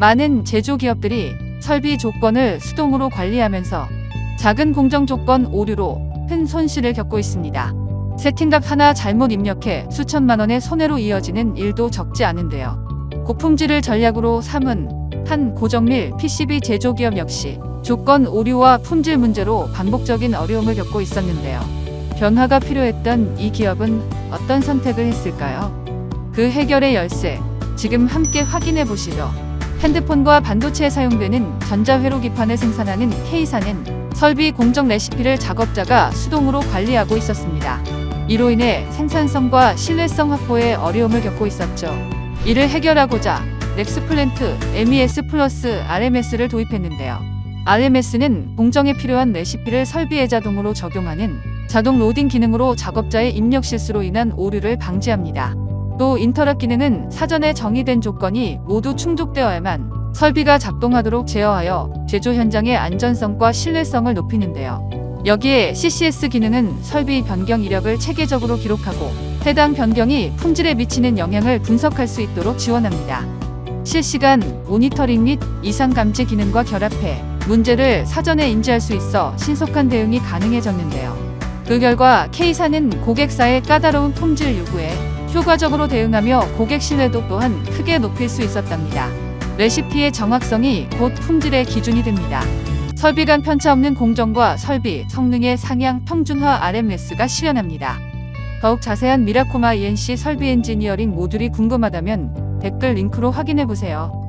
많은 제조기업들이 설비 조건을 수동으로 관리하면서 작은 공정 조건 오류로 큰 손실을 겪고 있습니다. 세팅값 하나 잘못 입력해 수천만 원의 손해로 이어지는 일도 적지 않은데요. 고품질을 전략으로 삼은 한 고정밀 PCB 제조기업 역시 조건 오류와 품질 문제로 반복적인 어려움을 겪고 있었는데요. 변화가 필요했던 이 기업은 어떤 선택을 했을까요? 그 해결의 열쇠, 지금 함께 확인해 보시죠. 핸드폰과 반도체에 사용되는 전자회로 기판을 생산하는 K사는 설비 공정 레시피를 작업자가 수동으로 관리하고 있었습니다. 이로 인해 생산성과 신뢰성 확보에 어려움을 겪고 있었죠. 이를 해결하고자 넥스플랜트 MES 플러스 RMS를 도입했는데요. RMS는 공정에 필요한 레시피를 설비에 자동으로 적용하는 자동 로딩 기능으로 작업자의 입력 실수로 인한 오류를 방지합니다. 또 인터럽 기능은 사전에 정의된 조건이 모두 충족되어야만 설비가 작동하도록 제어하여 제조 현장의 안전성과 신뢰성을 높이는데요. 여기에 CCS 기능은 설비 변경 이력을 체계적으로 기록하고 해당 변경이 품질에 미치는 영향을 분석할 수 있도록 지원합니다. 실시간 모니터링 및 이상 감지 기능과 결합해 문제를 사전에 인지할 수 있어 신속한 대응이 가능해졌는데요. 그 결과 K사는 고객사의 까다로운 품질 요구에 효과적으로 대응하며 고객 신뢰도 또한 크게 높일 수 있었답니다. 레시피의 정확성이 곧 품질의 기준이 됩니다. 설비 간 편차 없는 공정과 설비, 성능의 상향 평준화 RMS가 실현합니다. 더욱 자세한 미라코마 ENC 설비 엔지니어링 모듈이 궁금하다면 댓글 링크로 확인해 보세요.